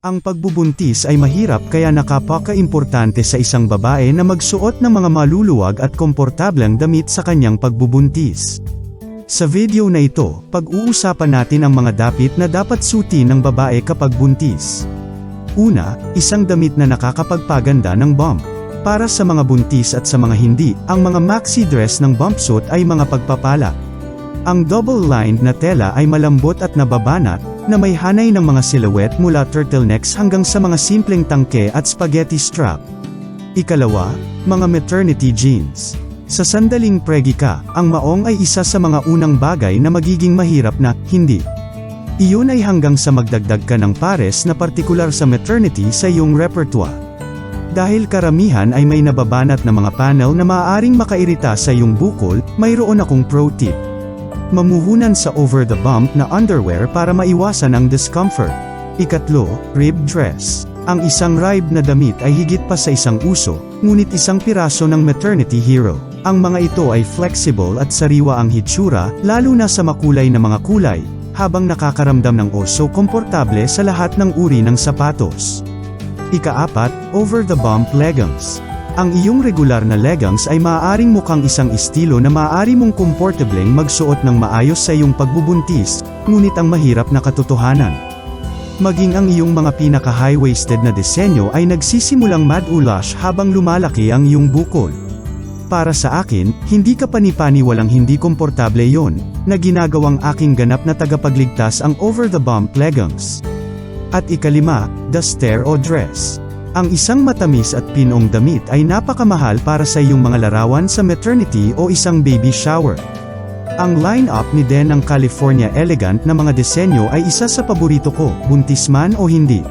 Ang pagbubuntis ay mahirap kaya nakapaka-importante sa isang babae na magsuot ng mga maluluwag at komportableng damit sa kanyang pagbubuntis. Sa video na ito, pag-uusapan natin ang mga dapit na dapat suotin ng babae kapag buntis. Una, isang damit na nakakapagpaganda ng bump. Para sa mga buntis at sa mga hindi, ang mga maxi dress ng bump suit ay mga pagpapala. Ang double-lined na tela ay malambot at nababanat, na may hanay ng mga silhouette mula turtlenecks hanggang sa mga simpleng tangke at spaghetti strap. Ikalawa, mga maternity jeans. Sa sandaling pregi ka, ang maong ay isa sa mga unang bagay na magiging mahirap na, hindi. Iyon ay hanggang sa magdagdag ka ng pares na partikular sa maternity sa iyong repertoire. Dahil karamihan ay may nababanat na mga panel na maaaring makairita sa iyong bukol, mayroon akong pro tip. Mamuhunan sa over-the-bump na underwear para maiwasan ang discomfort. Ikatlo, rib dress. Ang isang rib na damit ay higit pa sa isang uso, ngunit isang piraso ng maternity hero. Ang mga ito ay flexible at sariwa ang hitsura, lalo na sa makulay na mga kulay, habang nakakaramdam ng oso komportable sa lahat ng uri ng sapatos. Ikaapat, over-the-bump leggings. Ang iyong regular na leggings ay maaaring mukhang isang estilo na maaari mong komportableng magsuot ng maayos sa iyong pagbubuntis, ngunit ang mahirap na katotohanan. Maging ang iyong mga pinaka-high-waisted na disenyo ay nagsisimulang mad-ulash habang lumalaki ang iyong bukol. Para sa akin, hindi ka panipani walang hindi komportable yon, na ginagawang aking ganap na tagapagligtas ang over-the-bump leggings. At ikalima, duster o dress. Ang isang matamis at pinong damit ay napakamahal para sa iyong mga larawan sa maternity o isang baby shower. Ang line-up ni Den ng California Elegant na mga disenyo ay isa sa paborito ko, buntis man o hindi.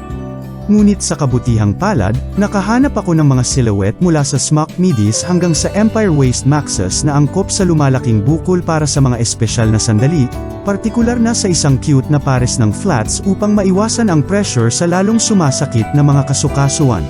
Ngunit sa kabutihang palad, nakahanap ako ng mga silhouette mula sa smock midis hanggang sa Empire Waist Maxes na angkop sa lumalaking bukol para sa mga espesyal na sandali, partikular na sa isang cute na pares ng flats upang maiwasan ang pressure sa lalong sumasakit na mga kasukasuan.